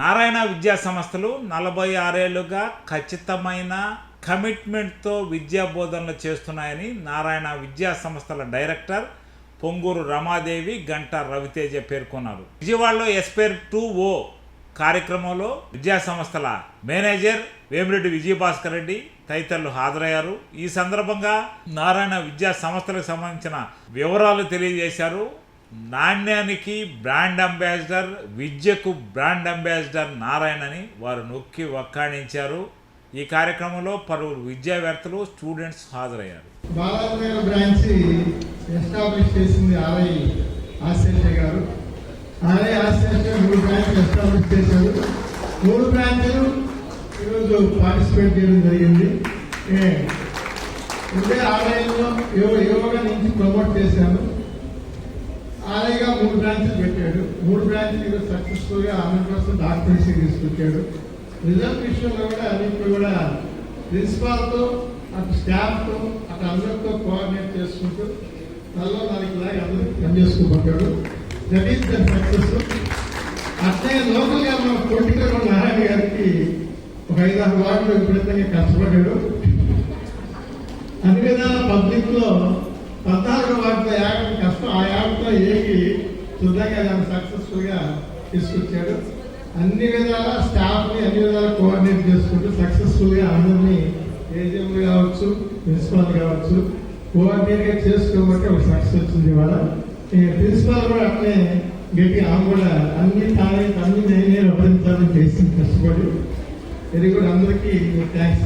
నారాయణ విద్యా సంస్థలు నలభై ఆరేళ్ళుగా ఖచ్చితమైన కమిట్మెంట్తో విద్యా బోధనలు చేస్తున్నాయని నారాయణ విద్యా సంస్థల డైరెక్టర్ పొంగూరు రమాదేవి గంట రవితేజ పేర్కొన్నారు. విజయవాడలో ఎస్పేర్ టూ ఓ కార్యక్రమంలో విద్యా సంస్థల మేనేజర్ వేమిరెడ్డి విజయభాస్కర్ రెడ్డి తదితరులు హాజరయ్యారు. ఈ సందర్భంగా నారాయణ విద్యా సంస్థలకు సంబంధించిన వివరాలు తెలియజేశారు. నాణ్యానికి బ్రాండ్ అంబాసిడర్ విద్యకు బ్రాండ్ అంబాసిడర్ నారాయణ అని వారు నొక్కి వక్కాణించారు. ఈ కార్యక్రమంలో పలువురు విద్యావేత్తలు స్టూడెంట్స్ హాజరయ్యారు. బాలానగర్ బ్రాంచ్ ఎస్టాబ్లిష్ చేసింది ఆర్ఐ ఆశ్చర్య గారు. ఆర్ఐ ఆశ్చర్య మూడు బ్రాంచ్లు ఎస్టాబ్లిష్ చేశారు. మూడు బ్రాంచ్లు ఈరోజు పార్టిసిపేట్ చేయడం జరిగింది. ఇదే ఆలయంలో యోగా నుంచి ప్రమోట్ చేశాను ఖాళీగా మూడు బ్రాంచ్లు పెట్టాడు. మూడు బ్రాంచ్లు ఈరోజు సక్సెస్ఫుల్గా హండ్రెడ్ తీసుకొచ్చాడు. రిజల్ట్ విషయంలో కూడా అన్నింటిలో కూడా ప్రిన్సిపాల్తో అటు స్టాఫ్తో అటు అందరితో కోఆర్డినేట్ చేసుకుంటూ నల్లో దానికి లాగా అందరూ పనిచేసుకుంటాడు దట్ ఈస్ ద సక్సెస్ అట్లే లోకల్గా మన పొలిటికల్ నారాయణ గారికి ఒక ఐదు ఆరు వార్డులు విపరీతంగా కష్టపడ్డాడు. అన్ని విధాల పబ్లిక్లో పద్నాలుగు వాటిలో యాగం కష్టం ఏకి శుద్ధంగా దాన్ని సక్సెస్ఫుల్గా తీసుకొచ్చాడు. అన్ని విధాల స్టాఫ్ని అన్ని విధాల కోఆర్డినేట్ చేసుకుంటూ సక్సెస్ఫుల్గా అందరినీ ఏజీఎం కావచ్చు ప్రిన్సిపాల్ కావచ్చు కోఆర్డినేట్గా చేసుకోబట్టి ఒక సక్సెస్ వచ్చింది ఇవాళ. ఇక ప్రిన్సిపాల్ కూడా అట్లే గట్టి ఆమె కూడా అన్ని తానే అన్ని నేనే రప్పించాలని చేసింది కష్టపడి. ఇది కూడా అందరికీ థ్యాంక్స్